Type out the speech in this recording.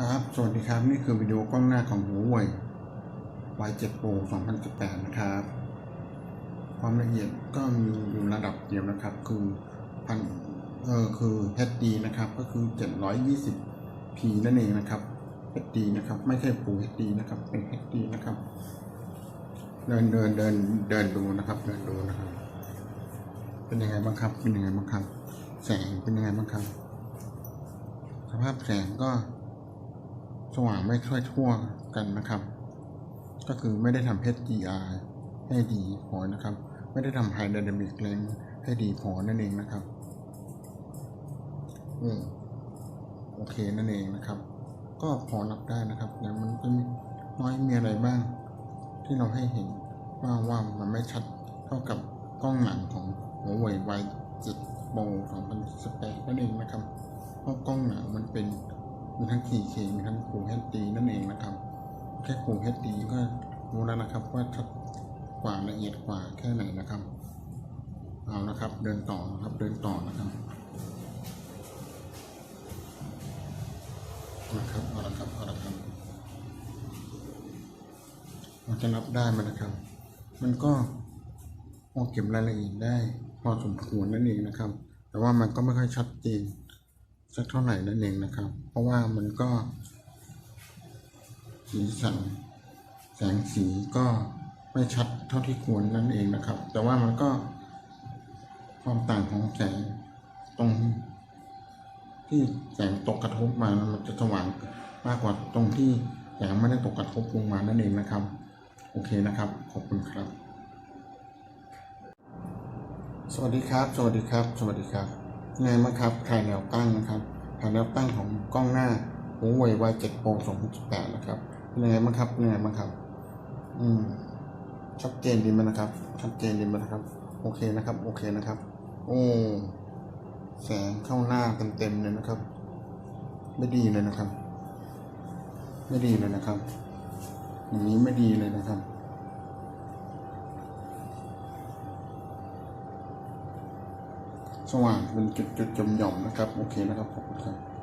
ครับ สวัสดีครับ นี่คือวิดีโอกล้องหน้าของหัวเว่ย Y7 Pro 2018 นะครับ ความละเอียดก็มีอยู่ระดับเดียวนะครับ คือพันเออคือ HD นะครับ ก็คือ 720p นั่นเองนะครับ HD นะครับ ไม่ใช่ Full HD นะครับ เป็น HD นะครับ เดินเดินเดินเดินดูนะครับ เดินดูนะครับ เป็นยังไงบ้างครับ เป็นยังไงบ้างครับ แสงเป็นยังไงบ้างครับ สภาพแสงก็ สว่างไม่ค่อยทั่วกันนะครับ ก็คือไม่ได้ทำ HDR ให้ดีพอนะครับ ไม่ได้ทำ High Dynamic Range ให้ดีพอนั่นเองนะครับอืมโอเคนั่นเองนะครับ ก็พอรับได้นะครับแต่มันจะมีน้อยมีอะไรบ้าง ที่เราให้เห็นว่าว่ามันไม่ชัดเท่ากับกล้องหลังของหัวเว่ย Y7 Pro 2018นั่นเองนะครับเพราะกล้องหลังมันเป็น มีทั้ง 4K มีทั้ง Full HD นั่นเองนะครับ แค่ Full HD ก็รู้แล้วนะครับว่าชัดกว่าละเอียดกว่าแค่ไหนนะครับ เอานะครับ เดินต่อนะครับ เดินต่อนะครับ นะครับ เอาละครับ เอาละครับ เราจะรับได้มันนะครับ มันก็พอเก็บรายละเอียดได้พอสมควรนั่นเองนะครับ แต่ว่ามันก็ไม่ค่อยชัดเจน สักเท่าไหร่นั่นเองนะครับ เพราะว่ามันก็ สีสันแสงสีก็ไม่ชัดเท่าที่ควรนั่นเองนะครับ แต่ว่ามันก็ความต่างของแสงตรง ที่แสงตกกระทบมามันจะสว่างมากกว่าตรงที่แสงไม่ได้ตกกระทบลงมานั่นเองนะครับ โอเคนะครับ ขอบคุณครับ สวัสดีครับ สวัสดีครับ สวัสดีครับ ไงบ้างครับถ่ายแนวตั้งนะครับถ่ายแนวตั้งของกล้องหน้า Huawei Y7 Pro 2018นะครับเป็นยังไงบ้างครับเป็นยังไงบ้างครับ อืมชัดเจนดีไหมนะครับชัดเจนดีไหมนะครับ โอเคนะครับ โอเคนะครับ โอ้แสงเข้าหน้าเต็มๆเลยนะครับ ไม่ดีเลยนะครับ ไม่ดีเลยนะครับ อย่างนี้ไม่ดีเลยนะครับ สว่างเป็นจุดๆจมหย่อมนะครับ โอเคนะครับ ขอบคุณครับ